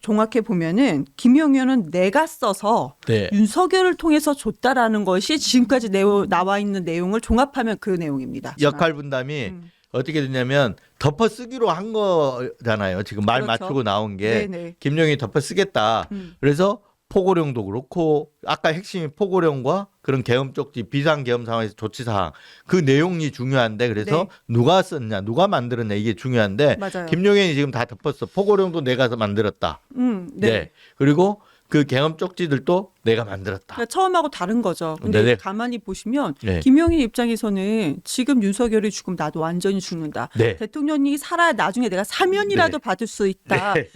종합해 보면은 김용현은 내가 써서 네. 윤석열을 통해서 줬다라는 것이 지금까지 내오, 나와 있는 내용을 종합하면 그 내용입니다. 역할 분담이 음. 어떻게 됐냐면 덮어 쓰기로 한 거잖아요. 지금 말 그렇죠. 맞추고 나온 게 네네. 김용이 덮어 쓰겠다. 음. 그래서 포고령도 그렇고 아까 핵심이 포고령과 그런 계엄 쪽지 비상 계엄 상황에서 조치 사항 그 내용이 중요한데 그래서 네. 누가 썼냐 누가 만들었냐 이게 중요한데 맞아요. 김용현이 지금 다 덮었어 포고령도 내가 만들었다. 음, 네. 네. 그리고 그 계엄 쪽지들도 내가 만들었다. 그러니까 처음하고 다른 거죠. 근데 네네. 가만히 보시면 네. 김용인 입장에서는 지금 윤석열이 죽으면 나도 완전히 죽는다. 네. 대통령이 살아 나중에 내가 사면이라도 받을 수 있다. 네.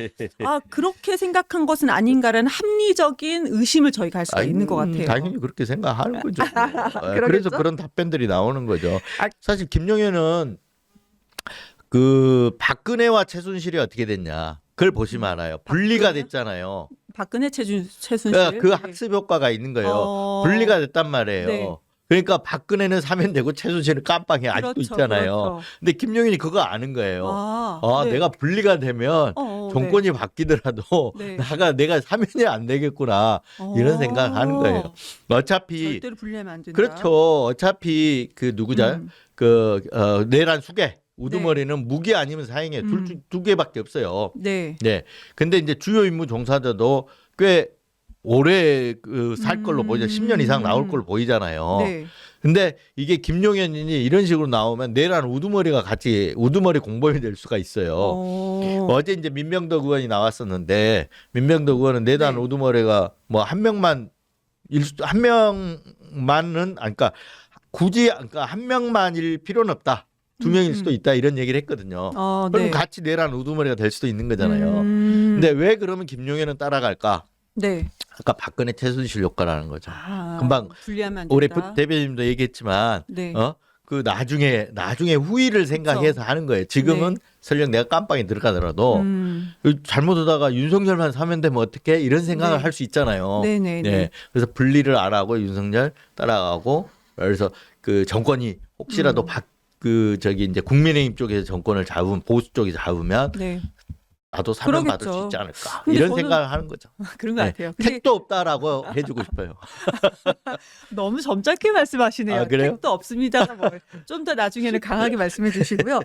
아 그렇게 생각한 것은 아닌가라는 합리적인 의심을 저희가 할 수가 아니, 있는 것 음, 같아요. 당연히 그렇게 생각하는 거죠. 어, 그러겠죠? 그래서 그런 답변들이 나오는 거죠. 아. 사실 김용현은 그 박근혜와 최순실이 어떻게 됐냐. 그걸 보시면 알아요. 분리가? 됐잖아요. 박근혜 최준 최순실 그러니까 그 네. 학습 효과가 있는 거예요. 어. 분리가 됐단 말이에요. 네. 그러니까 박근혜는 사면 되고 최순실은 깜빵에 아직도 그렇죠, 있잖아요. 그렇죠. 근데 김용현이 그거 아는 거예요. 아, 아, 네. 내가 분리가 되면 어, 어, 정권이 바뀌더라도 네. 나가 내가 사면이 안 되겠구나 네. 이런 어. 생각하는 거예요. 어차피 절대로 분리하면 안 된다. 그렇죠. 어차피 그 누구자 음. 그 어, 내란 수계 우두머리는 무기 아니면 사형에 음. 둘, 중- 두 개밖에 없어요. 네. 네. 근데 이제 주요 임무 종사자도 꽤 오래 그 살 걸로 음. 보이죠. 10년 이상 나올 걸로 보이잖아요. 네. 근데 이게 김용현이 이런 식으로 나오면 내란 우두머리가 같이 우두머리 공범이 될 수가 있어요. 어. 어제 이제 민명덕 의원이 나왔었는데 민명덕 의원은 내란 네. 우두머리가 뭐 한 명만 일, 한 명만은 아니 그러니까 굳이 그러니까 한 명만일 필요는 없다. 두 명일 음, 수도 음. 있다 이런 얘기를 했거든요. 어, 그럼 네. 같이 내란 우두머리가 될 수도 있는 거잖아요. 음. 근데 왜 그러면 김용현은 따라갈까? 네. 아까 박근혜 최순실 효과라는 거죠. 아, 금방 분리하면 안 올해 대변인도 얘기했지만 네. 어? 그 나중에 나중에 후일을 생각해서 하는 거예요. 지금은 설령 내가 깜빵에 들어가더라도 음. 그 잘못하다가 윤석열만 사면되면 어떻게 이런 생각을 네. 할수 있잖아요. 네네네. 네. 그래서 분리를 안 하고 윤석열 따라가고 그래서 그 정권이 혹시라도 음. 박, 그 저기 이제 국민의힘 쪽에서 정권을 잡으면 보수 쪽이 잡으면 네. 나도 사면 받을. 수 있지 않을까 이런 저는- 생각을 하는 거죠. 그런 것 네. 같아요. 근데 택도 없다라고 해주고 싶어요. 너무 점잖게 말씀하시네요. 아? 택도 없습니다. 뭐. 좀더 나중에는 강하게 말씀해 주시고요.